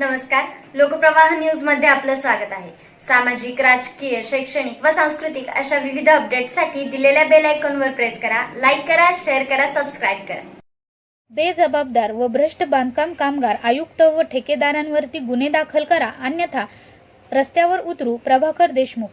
नमस्कार. लोकप्रवाह न्यूजमध्ये आपलं स्वागत आहे. सामाजिक राजकीय शैक्षणिक व सांस्कृतिक अशा विविध अपडेटसाठी दिलेल्या बेल आयकॉनवर प्रेस करा लाईक करा शेअर करा सबस्क्राईब करा. बेजबाबदार व भ्रष्ट बांधकाम कामगार आयुक्त व ठेकेदारांवरती गुन्हे दाखल करा अन्यथा रस्त्यावर उतरू प्रभाकर देशमुख.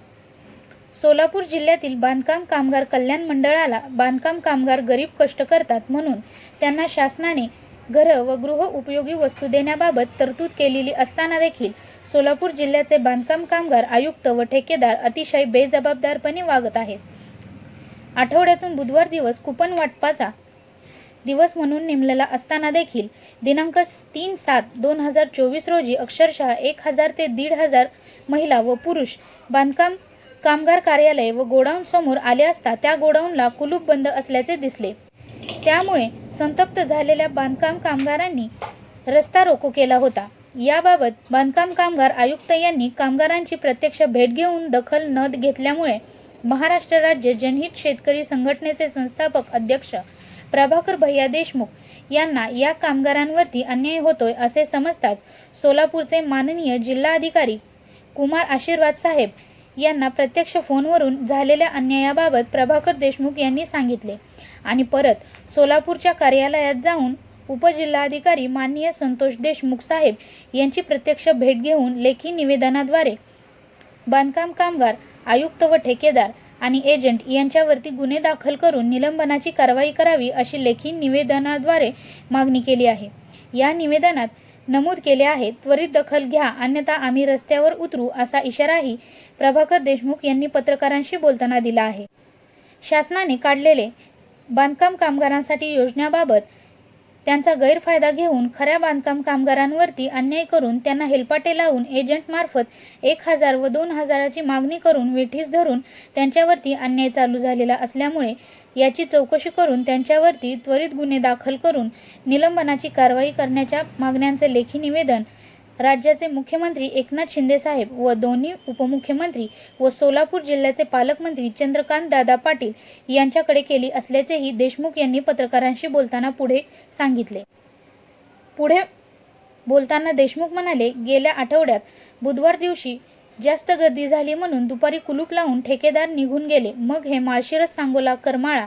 सोलापूर जिल्ह्यातील बांधकाम कामगार कल्याण मंडळाला बांधकाम कामगार गरीब कष्ट करतात म्हणून त्यांना शासनाने घरं व गृह उपयोगी वस्तू देण्याबाबत तरतूद केलेली असताना देखील सोलापूर जिल्ह्याचे बांधकाम कामगार आयुक्त व ठेकेदार अतिशय बेजबाबदारपणे वागत आहेत. आठवड्यातून बुधवार दिवस कुपन वाटपाचा दिवस म्हणून नेमलेला असताना देखील दिनांक तीन सात दोन हजार चोवीस रोजी अक्षरशः एक हजार ते दीड हजार महिला व पुरुष बांधकाम कामगार कार्यालय व गोडाऊन समोर आले असता त्या गोडाऊनला कुलूप बंद असल्याचे दिसले. त्यामुळे संतप्त झालेल्या बांधकाम कामगारांनी रस्ता रोको केला होता. याबाबत बांधकाम कामगार आयुक्त यांनी कामगारांची प्रत्यक्ष भेट घेऊन दखल न घेतल्यामुळे महाराष्ट्र राज्य जनहित शेतकरी संघटनेचे संस्थापक अध्यक्ष प्रभाकर भैया देशमुख यांना या कामगारांवरती अन्याय होतोय असे समजताच सोलापूरचे माननीय जिल्हाधिकारी कुमार आशीर्वाद साहेब यांना प्रत्यक्ष फोनवरून झालेल्या अन्यायाबाबत प्रभाकर देशमुख यांनी सांगितले. आणि परत सोलापूरच्या कार्यालयात जाऊन उपजिल्हाधिकारी माननीय संतोष देशमुख साहेब यांची प्रत्यक्ष भेट घेऊन लेखी निवेदनाद्वारे बांधकाम कामगार आयुक्त व ठेकेदार आणि एजंट यांच्यावरती गुन्हे दाखल करून निलंबनाची कारवाई करावी अशी लेखी निवेदनाद्वारे मागणी केली आहे. या निवेदनात नमूद केले आहे त्वरित दखल घ्या अन्यथा आम्ही रस्त्यावर उतरू असा इशाराही प्रभाकर देशमुख यांनी पत्रकारांशी बोलताना दिला आहे. शासनाने काढलेले बांधकाम कामगारांसाठी योजनेबाबत त्यांचा गैरफायदा घेऊन खऱ्या बांधकाम कामगारांवरती अन्याय करून त्यांना हेलपाटे लावून एजंटमार्फत एक हजार व दोन हजाराची मागणी करून वेठीस धरून त्यांच्यावरती अन्याय चालू झालेला असल्यामुळे याची चौकशी करून त्यांच्यावरती त्वरित गुन्हे दाखल करून निलंबनाची कारवाई करण्याच्या मागण्यांचे लेखी निवेदन राज्याचे मुख्यमंत्री एकनाथ शिंदेसाहेब व दोन्ही उपमुख्यमंत्री व सोलापूर जिल्ह्याचे पालकमंत्री चंद्रकांत दादा पाटील यांच्याकडे केली असल्याचेही देशमुख यांनी पत्रकारांशी बोलताना पुढे सांगितले. पुढे बोलताना देशमुख म्हणाले गेल्या आठवड्यात बुधवार दिवशी जास्त गर्दी झाली म्हणून दुपारी कुलूप लावून ठेकेदार निघून गेले. मग हे माळशिरस सांगोला करमाळा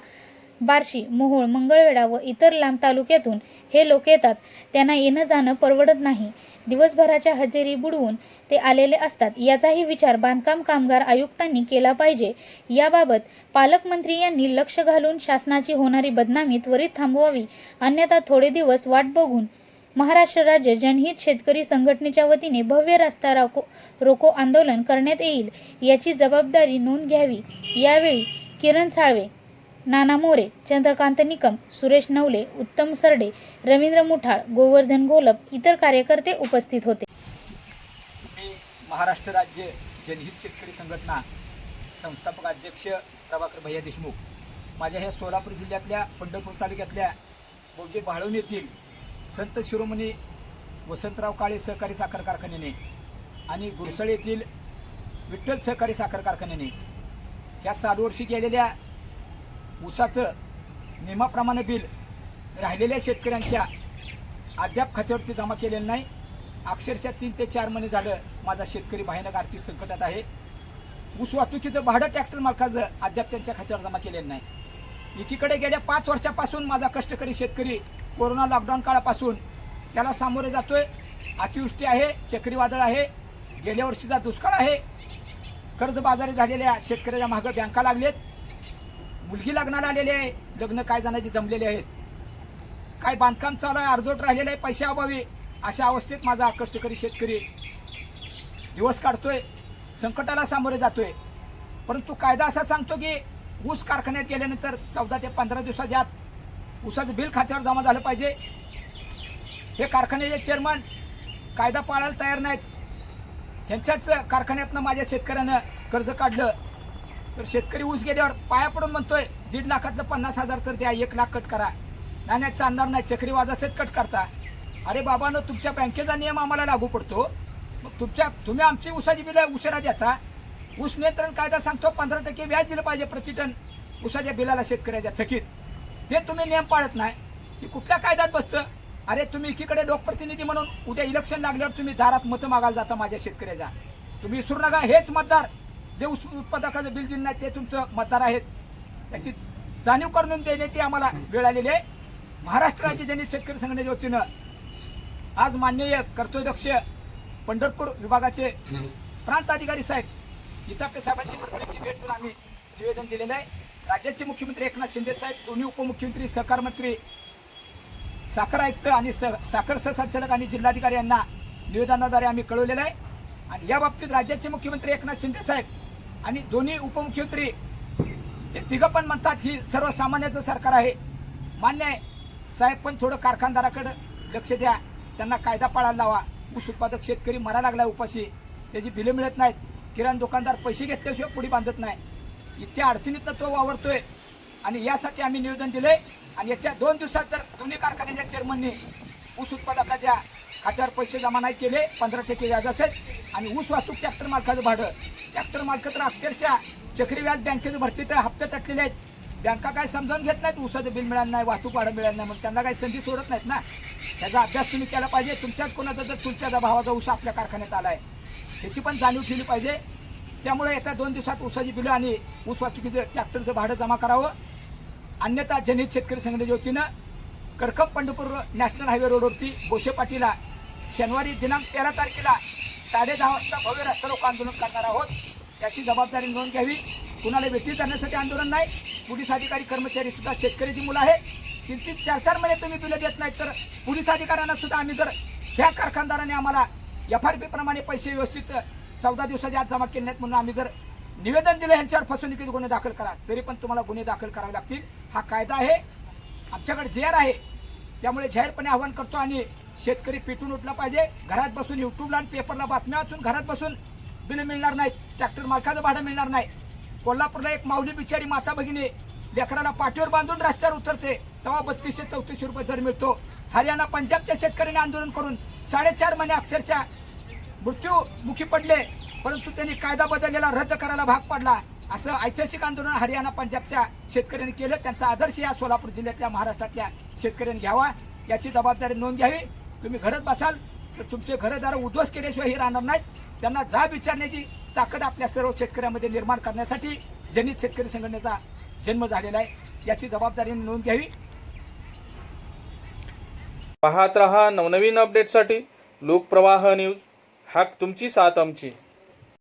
बार्शी मोहोळ मंगळवेढा व इतर लांब तालुक्यातून हे लोक येतात. त्यांना येणं जाणं परवडत नाही. दिवसभराच्या हजेरी बुडवून ते आलेले असतात. याचाही विचार बांधकाम कामगार आयुक्तांनी केला पाहिजे. याबाबत पालकमंत्री यांनी लक्ष घालून शासनाची होणारी बदनामी त्वरित थांबवावी. अन्यथा थोडे दिवस वाट बघून महाराष्ट्र राज्य जनहित शेतकरी संघटनेच्या वतीने भव्य रस्ता रोको रोको आंदोलन करण्यात येईल याची जबाबदारी नोंद घ्यावी. यावेळी किरण साळवे नाना मोरे चंद्रकांत निकम सुरेश नवले उत्तम सरडे रवींद्र मुठाळ गोवर्धन गोलप इतर कार्यकर्ते उपस्थित होते. मी महाराष्ट्र राज्य जनहित शेतकरी संघटना संस्थापक अध्यक्ष प्रभाकर भैया देशमुख माझ्या ह्या सोलापूर जिल्ह्यातल्या पंढरपूर तालुक्यातल्या बहुजे भाळवण येथील संत शिरोमणी वसंतराव काळे सहकारी साखर कारखान्याने आणि गुरसळ येथील विठ्ठल सहकारी साखर कारखान्याने या चालू वर्षी केलेल्या ऊसाचं नियमाप्रमाणे बिल राहिलेल्या शेतकऱ्यांच्या अद्याप खात्यावरती जमा केलेलं नाही. अक्षरशः तीन ते चार महिने झालं माझा शेतकरी भयानक आर्थिक संकटात आहे. ऊस वाहतुकीचं भाडं ट्रॅक्टर मालकाचं अद्याप त्यांच्या खात्यावर जमा केलेलं नाही. एकीकडे गेल्या पाच वर्षापासून माझा कष्टकरी शेतकरी कोरोना लॉकडाऊन काळापासून त्याला सामोरे जातोय. अतिवृष्टी आहे चक्रीवादळ आहे. गेल्या वर्षीचा दुष्काळ आहे. कर्जबाजारी झालेल्या शेतकऱ्याच्या मागं बँका लागलेत. मुलगी लग्नाला आलेली आहे. लग्न काय जणांचे जमलेले आहेत. काय बांधकाम चालू आहे अर्धोट राहिलेलं आहे पैसे अभावी. अशा अवस्थेत माझा कष्टकरी शेतकरी. दिवस काढतोय संकटाला सामोरे जातोय. परंतु कायदा असा सांगतो की ऊस कारखान्यात गेल्यानंतर चौदा ते पंधरा दिवसाच्या आत ऊसाचं बिल खात्यावर जमा झालं पाहिजे. हे कारखान्याचे चेअरमन कायदा पाळायला तयार नाहीत. ह्यांच्याच कारखान्यातनं माझ्या शेतकऱ्यानं कर्ज काढलं. तर शेतकरी ऊस गेल्यावर पाया पडून म्हणतोय दीड लाखातलं पन्नास हजार तर द्या एक लाख कट करा. नाही नाही चालणार नाही चक्रीवाजासेच कट करता. अरे बाबानं तुमच्या बँकेचा नियम आम्हाला लागू पडतो. मग तुमच्या तुम्ही आमची ऊसाची बिलं उशिरा देता. ऊस नियंत्रण कायदा सांगतो पंधरा टक्के व्याज दिलं पाहिजे प्रतिटन उसाच्या बिलाला शेतकऱ्याच्या थकीत. ते तुम्ही नियम पाळत नाही. की कुठल्या कायद्यात बसतं? अरे तुम्ही एकीकडे लोकप्रतिनिधी म्हणून उद्या इलेक्शन लागल्यावर तुम्ही दारात मतं मागायला जाता माझ्या शेतकऱ्याच्या. तुम्ही विसरू नका हेच मतदार. जे उस उत्पादकाचं बिल दिलं नाही ते तुमचं मतदार आहेत. त्याची जाणीव करून देण्याची आम्हाला वेळ आलेली आहे. महाराष्ट्र राज्य जनित शेतकरी संघटनेच्या वतीनं आज माननीय कर्तव्यदक्ष पंढरपूर विभागाचे प्रांत अधिकारी साहेब इथापे साहेबांची प्रत्यक्ष भेट घेऊन आम्ही निवेदन दिलेलं आहे. राज्याचे मुख्यमंत्री एकनाथ शिंदे साहेब दोन्ही उपमुख्यमंत्री सहकार मंत्री साखर आयुक्त आणि स साखर सहसंचालक आणि जिल्हाधिकारी यांना निवेदनाद्वारे आम्ही कळवलेलं आहे. आणि या बाबतीत राज्याचे मुख्यमंत्री एकनाथ शिंदे साहेब आणि दोन्ही उपमुख्यमंत्री हे तिघं पण म्हणतात ही सर्वसामान्याचं सरकार आहे. मान्य आहे. साहेब पण थोडं कारखानदाराकडं लक्ष द्या. त्यांना कायदा पाळायला लावा. ऊस उत्पादक शेतकरी मरा लागलाय उपाशी. त्याची बिलं मिळत नाहीत. किराणा दुकानदार पैसे घेतल्याशिवाय पुढे बांधत नाही. इतक्या अडचणीतनं तो वावरतोय. आणि यासाठी आम्ही निवेदन दिलंय. आणि याच्या दोन दिवसात जर दोन्ही कारखान्याच्या चेअरमननी ऊस उत्पादकाच्या खात्यावर पैसे जमा नाही केले पंधरा टक्के व्याज असेल. आणि ऊस वाहतूक ट्रॅक्टर मालकाचं भाडं. ट्रॅक्टर मालक तर अक्षरशः चक्री व्याज बँकेचं भरते तर हप्ते तटलेले आहेत. बँका काय समजावून घेत नाहीत ऊसाचं बिल मिळालं नाही वाहतूक भाडं मिळालं नाही मग त्यांना काही संधी सोडत नाहीत ना? त्याचा अभ्यास तुम्ही केला पाहिजे. तुमच्याच कोणाचा जर तुमच्या भावाचा ऊस आपल्या कारखान्यात आला आहे ह्याची पण जाणीव ठेवली पाहिजे. त्यामुळे येत्या दोन दिवसात ऊसाची बिलं आणि ऊस वाहतुकीचं ट्रॅक्टरचं भाडं जमा करावं. अन्यथा जनित शेतकरी संघटनेच्या वतीनं कर्कम पंढरपूर नॅशनल हायवे रोडवरती गोशे पाटीला शनिवारी दिनांक तेरा तारखेला साडे दहा वाजता भव्य रस्ता रोको आंदोलन करणार आहोत. याची जबाबदारी नोंद घ्यावी. कुणाला भेटी करण्यासाठी आंदोलन नाही. पोलीस अधिकारी कर्मचारी सुद्धा शेतकऱ्याची मुलं आहे तीन तीन चार चार महिने तुम्ही बिलं देत नाहीत तर पोलीस अधिकाऱ्यांना सुद्धा आम्ही जर ह्या कारखानदाराने आम्हाला एफ आर पी प्रमाणे पैसे व्यवस्थित चौदा दिवसाच्या आत जमा केले नाहीत म्हणून आम्ही जर निवेदन दिलं यांच्यावर फसवणुकीचे गुन्हे दाखल करा. तरी पण तुम्हाला गुन्हे दाखल करावे लागतील. हा कायदा आहे. आमच्याकडे जे आर आहे त्यामुळे जाहीरपणे आवाहन करतो आणि शेतकरी पेटून उठला पाहिजे. घरात बसून युट्यूबला आणि पेपरला बातम्या वाचून घरात बसून बिल मिळणार नाहीत. ट्रॅक्टर मालकाचं भाडं मिळणार नाही. कोल्हापूरला एक माऊली बिचारी माता भगिनी लेकराला पाठीवर बांधून रस्त्यावर उतरते. तेव्हा बत्तीसशे चौतीसशे रुपये दर मिळतो. हरियाणा पंजाबच्या शेतकऱ्यांनी आंदोलन करून साडेचार महिने अक्षरशः मृत्यूमुखी पडले. परंतु त्यांनी कायदा बदललेला रद्द करायला भाग पडला. असं ऐतिहासिक आंदोलन हरियाणा पंजाबच्या शेतकऱ्यांनी केलं. त्यांचा आदर्श या सोलापूर जिल्ह्यातल्या महाराष्ट्रातल्या शेतकऱ्यांनी घ्यावा. याची जबाबदारी नोंद घ्यावी. तुम्ही घरात बसाल तर तुमचे घरदार उद्ध्वस्त केल्याशिवाय हे राहणार नाहीत. त्यांना जाब विचारण्याची ताकद आपल्या सर्व शेतकऱ्यांमध्ये निर्माण करण्यासाठी जनित शेतकरी संघटनेचा जन्म झालेला आहे. याची जबाबदारी नोंद घ्यावी. पाहत रहा नवनवीन अपडेटसाठी लोकप्रवाह न्यूज. हाक तुमची साथ आमची.